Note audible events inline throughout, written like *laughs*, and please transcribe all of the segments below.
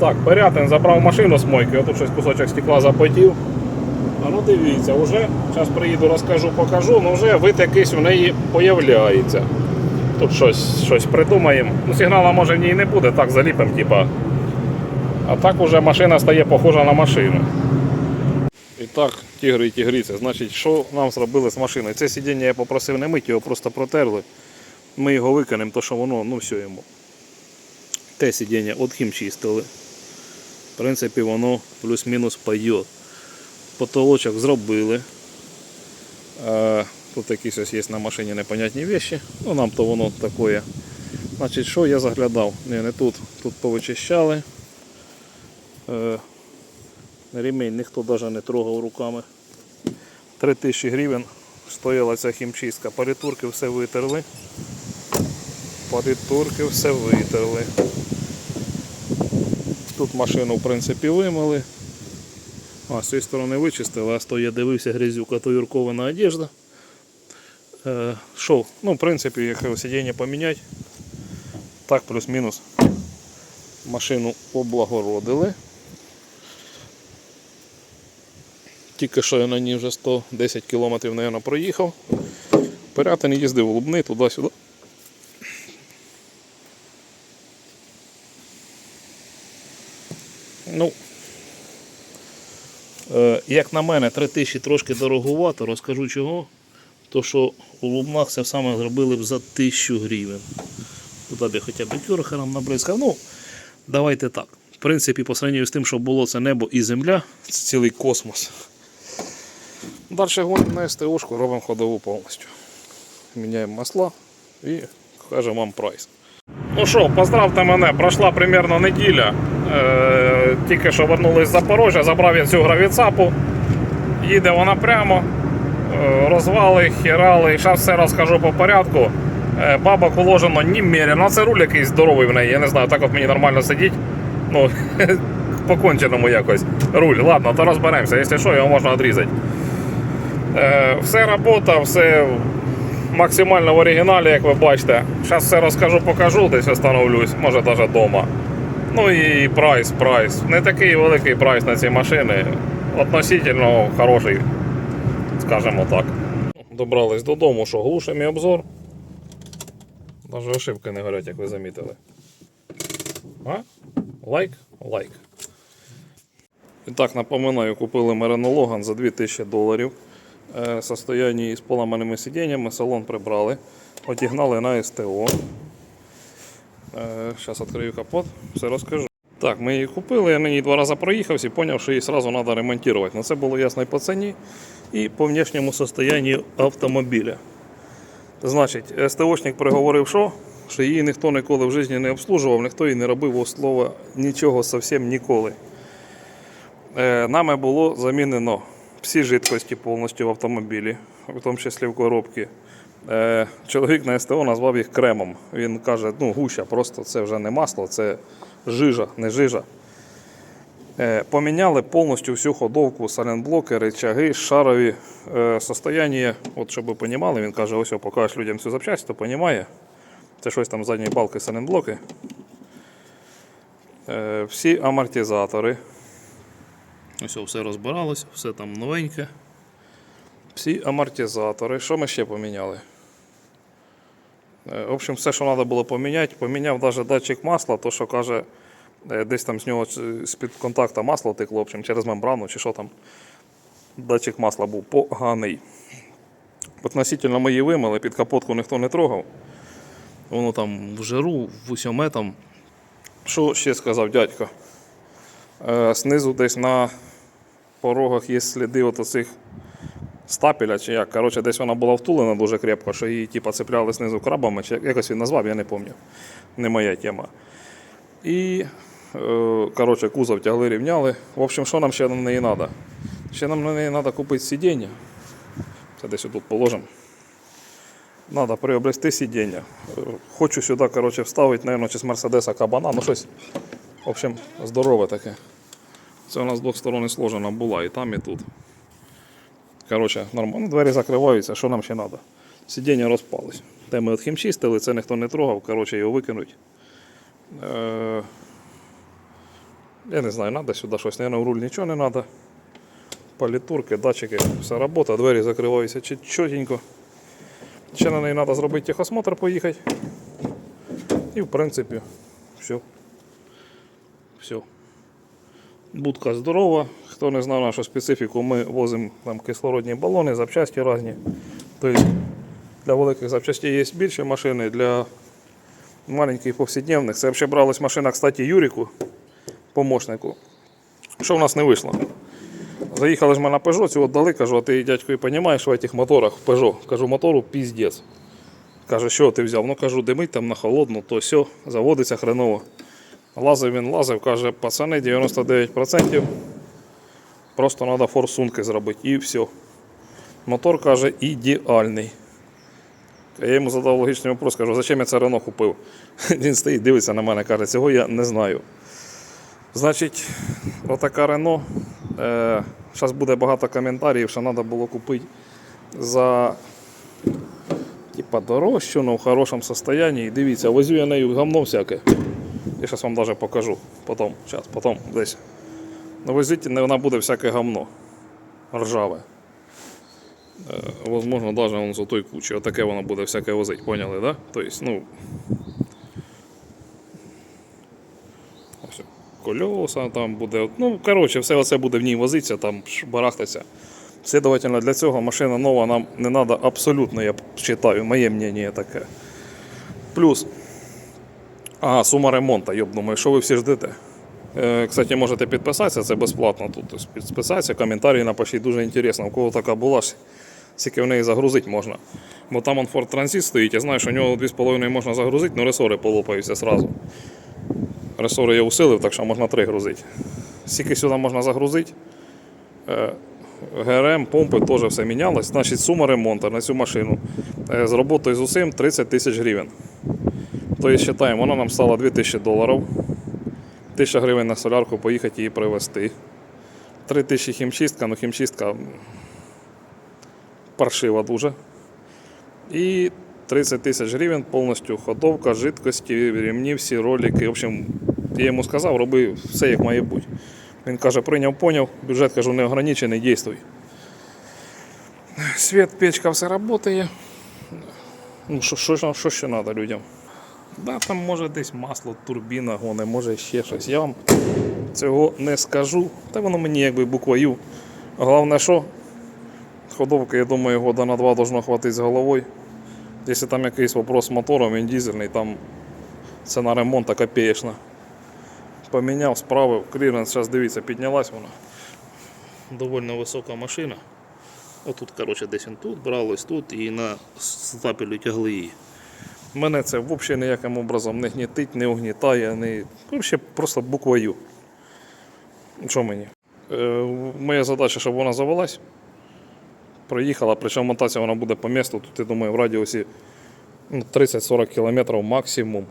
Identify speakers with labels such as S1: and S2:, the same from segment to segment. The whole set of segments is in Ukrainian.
S1: Так, Порятин забрав машину з мойки, отут щось кусочок стекла запотів. А ну дивіться, вже, зараз приїду, розкажу, покажу, ну вже вид якийсь у неї появляється. Тут щось, щось придумаємо. Ну, сигнала може в ній не буде, так заліпимо, типа. А так уже машина стає похожа на машину. І так, тігри і тігриця. Значить, що нам зробили з машиною? Це сидіння я попросив не мити, його просто протерли. Ми його викинемо, то що воно, ну все йому. Те сидіння от хімчистили. В принципі, воно плюс-мінус пойде. Потолочок зробили. Тут якісь ось є на машині непонятні вещі. Ну нам то воно таке. Значить, що я заглядав? Не, не тут. Тут повичищали. Е, Ремінь ніхто навіть не трогав руками. 3000 гривень стояла ця хімчистка. Парітурки все витерли. Парітурки все витерли. Тут машину в принципі вимили. А, з цієї сторони вичистили, а з тої я дивився грязюка, то юркована одежда. Е, Що, ну в принципі, якщо сидіння поміняти, так плюс-мінус машину облагородили. Тільки що я на ній вже 110 км, мабуть, проїхав. Порятин їздив Лубни туди-сюди. Як на мене, 3000 трошки дороговато, розкажу чого. То що у Лубнах це саме зробили б за 1000 гривень. Туди б я хоча б кюрхером набризкав. Ну, давайте так. В принципі, по сравнению з тим, що було це небо і земля, це цілий космос. Далі гонимо на СТОшку, робимо ходову повністю. Міняємо масла і кажемо вам прайс. Ну що, поздравте мене, пройшла примерно неділя. Е, тільки що вернулись з Запорожжя, забрав я цю гравіцапу. Їде вона прямо. Е, розвали, хірали. Зараз все розкажу по порядку. Е, бабок уложено немерено. Це руль якийсь здоровий в неї. Я не знаю, так от мені нормально сидіть. Ну, *laughs* по конченому якось. Руль. Ладно, то розберемося. Якщо що, його можна відрізати. Е, все робота, все максимально в оригіналі, як ви бачите. Зараз все розкажу, покажу, десь остановлюсь, може навіть вдома. Ну і прайс, прайс. Не такий великий прайс на ці машини. Относительно хороший, скажімо так. Добрались додому, що глушимо і обзор. Навіть ошибки не горять, як ви замітили. А? Лайк? Лайк. І так, напоминаю, купили Merino Logan за 2000 доларів. Е, В состоянні з поламаними сидіннями, салон прибрали, отігнали на СТО. Зараз відкрию капот, все розкажу. Так, ми її купили, я на ній два рази проїхався і зрозумів, що її одразу треба ремонтувати. Ну, це було ясно і по ціні, і по внешньому состоянию автомобіля. Значить, СТОшник приговорив, що? що її ніхто ніколи в житті не обслужував, ніхто їй не робив от слова нічого зовсім ніколи. Е, Нами було замінено всі жидкості повністю в автомобілі, в тому числі в коробці. Е, Чоловік на СТО назвав їх кремом. Він каже, ну гуща, просто це вже не масло, це жижа, не жижа. Е, Поміняли повністю всю ходовку, саленблоки, речаги, шарові е, состояння. От щоб ви розуміли, він каже, ось покажеш людям цю запчасть, то розуміє. Це щось там задні балки, саленблоки. Всі амортизатори. Ось все розбиралося, все там новеньке. Всі амортизатори. Що ми ще поміняли? Е, В общем, все, що треба було поміняти, поміняв навіть датчик масла, то що каже, е, десь там з нього з-під контакта масло текло, в общем, через мембрану чи що там. Датчик масла був поганий. Относительно ми її вимили, під капотку ніхто не трогав. Воно там в жиру, в усьоме там. Що ще сказав дядько? Е, Знизу десь на порогах є сліди от оцих стапеля, чи як. Коротше, десь вона була втулена дуже крепко, що її типу, цепляли знизу крабами, чи якось він назвав, я не пам'ятаю. Не моя тема. І е, коротше, кузов тягли, рівняли. В общем, що нам ще на неї треба? Ще нам на неї треба купити сидіння. Це десь тут положимо. Треба приобрести сидіння. Е, Хочу сюди коротше, вставити, мабуть, чи з Мерседеса кабана, ну щось. В общем, здорове таке. Це у нас з двох сторон сложена була, і там, і тут. Коротше, нормально. Двері закриваються, що нам ще треба? Сидіння розпались. Те ми отхімчистили, це ніхто не трогав, коротше, його викинуть. Е,
S2: Я не знаю, треба сюди щось, наверное, в руль нічого не треба. Політурки, датчики, все робота, двері закриваються чотенько. Ще на неї треба зробити техосмотр, поїхати. І в принципі, все. Все. Будка здорова. Хто не знав нашу специфіку, ми возимо там кислородні балони, запчасті різні. Тобто для великих запчастей є більші машини, для маленьких повсякденних. Це взагалі бралась машина, кстати, Юріку, помощнику. Що в нас не вийшло? Заїхали ж ми на Peugeot, цього дали, кажу, а ти, дядько, і розумієш в цих моторах в Peugeot. Кажу, мотору піздець. Каже, що ти взяв? Ну кажу, димить там на холодну, то все, заводиться хреново. Лазив він лазив, каже, пацани, 99%. Просто треба форсунки зробити і все. Мотор каже ідеальний. Я йому задав логічний вопрос, кажу, зачем я це Рено купив? *laughs* Він стоїть, дивиться на мене, каже, цього я не знаю. Значить, отака Рено. Е, Зараз буде багато коментарів, що треба було купити за типа дорожчу, але в хорошому стані. І дивіться, возю я нею гамно всяке. Я зараз вам навіть покажу. Потом, зараз, потом десь. Ну, возіть, не вона буде всяке гамно. Ржаве. Е, возможно, навіть вон з той кучі. Отаке воно буде всяке возить, поняли, да? Тобто, ну. Кольоса там буде. Ну, коротше, все це буде в ній возитися, там барахтатися. Слідовательно, для цього машина нова нам не треба абсолютно, я вважаю, моє мнення таке. Плюс. Ага, сума ремонту, йоб, думаю, що ви всі ждете? Е, Кстати, можете підписатися, це безплатно тут. Підписатися, коментарі напишіть, дуже інтересно. У кого така була, скільки в неї загрузити можна. Бо там он Ford Transit стоїть, я знаю, що у нього 2,5 можна загрузити, але ресори полопаються одразу. Ресори я усилив, так що можна 3 грузити. Скільки сюди можна загрузити? Е, ГРМ, помпи теж все мінялось. Значить, сума ремонту на цю машину е, з роботою з усім 30 тисяч гривень. Тобто, вважаємо, вона нам стала 2000 доларів. 1000 гривень на солярку поїхати її привезти. 3000 хімчистка, ну хімчистка паршива дуже. І 30 тисяч гривень повністю ходовка, жидкості, ремні, всі ролики. В общем, я йому сказав, роби все як має бути. Він каже, прийняв, поняв, бюджет кажу, не ограничений, дійствуй. Світ, печка, все працює. Ну, що ще треба людям? Да, там може десь масло, турбіна гоне, може ще щось. Я вам цього не скажу. Та воно мені якби буквою. Головне, що ходовка, я думаю, года на два должно хватити з головою. Якщо там якийсь вопрос з мотором, він дизельний, там ціна ремонту копеечна. Поміняв, справив, кліренс, зараз дивіться, піднялась вона. Довольно висока машина. Отут, коротше, десь він тут брав, тут і на стапелю тягли її. Мене це взагалі ніяким образом не гнітить, не угнітає, не... взагалі просто буквою. Що мені? Е, моя задача, щоб вона завелась. Проїхала, причому мотація вона буде по місту. Тут, я думаю, в радіусі ну, 30-40 км максимум.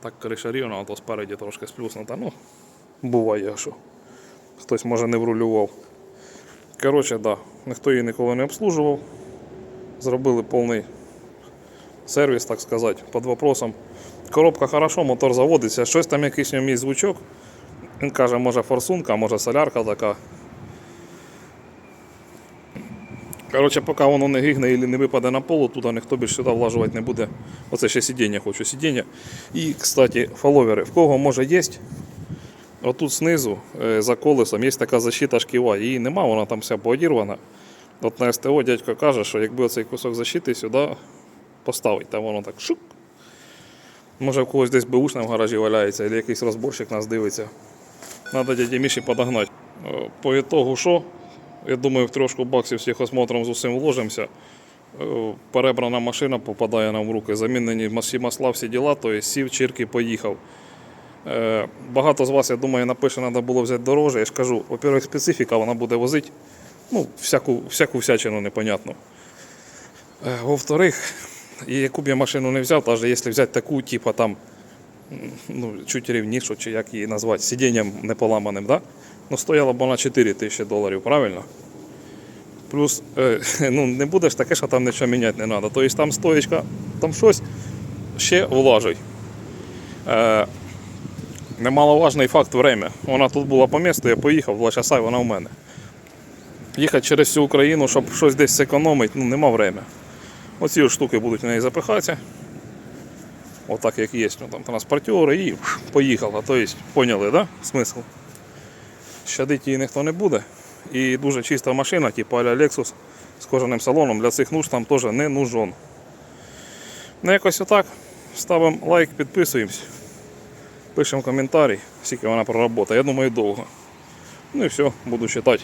S2: Так криша рівна, а то спереді трошки сплюснута. Ну, буває, що. Хтось може не врулював. Коротше, да, ніхто її ніколи не обслужував. Зробили повний сервіс, так сказати, під вопросом. Коробка хорошо, мотор заводиться, щось там якийсь ньому звучок. Він каже, може форсунка, може солярка така. Коротше, поки воно не гигне і не випаде на полу, туди ніхто більше сюди влажувати не буде. Оце ще сидіння хочу, сидіння. І, кстати, фоловери. В кого може є, отут знизу е, за колесом є така защита шківа. Її нема, вона там вся поодірвана. От на СТО дядько каже, що якби оцей кусок защити сюди поставити, там воно так шук. Може в когось десь беушна в гаражі валяється, або якийсь розборщик нас дивиться. Надо дяді Міші подогнати. Е, По ітогу що? Я думаю, в трошку баксів з техосмотром з усім вложимося. Е, Перебрана машина попадає нам в руки, замінені масла, всі діла, то сів, чирки, поїхав. Е, Багато з вас, я думаю, напише, треба було взяти дороже. Я ж кажу, во-первых, специфіка вона буде возити. Ну, всяку, всяку всячину непонятну. Во-вторых, і яку б я машину не взяв, навіть якщо взяти таку, типу там, ну, чуть рівнішу, чи як її назвати, сидінням неполаманим, да? ну, стояла б вона 4 тисячі доларів, правильно? Плюс, е, *laughs* ну, не будеш таке, що там нічого міняти не треба. Тобто там стоїчка, там щось ще влажить. Е, Немаловажний факт время. Вона тут була по місту, я поїхав, два часа і вона в мене. Їхати через всю Україну, щоб щось десь зекономити, ну нема время. Оці штуки будуть в неї запихатися. Отак як є, ну, там транспортери і поїхала. Тобто, поняли, да? Смисл? Щадити її ніхто не буде. І дуже чиста машина, типу а Lexus з кожаним салоном для цих нужд там теж не нужен. Ну якось отак. Ставимо лайк, підписуємось. Пишемо коментарі, скільки вона проработає. Я думаю, довго. Ну і все, буду читати.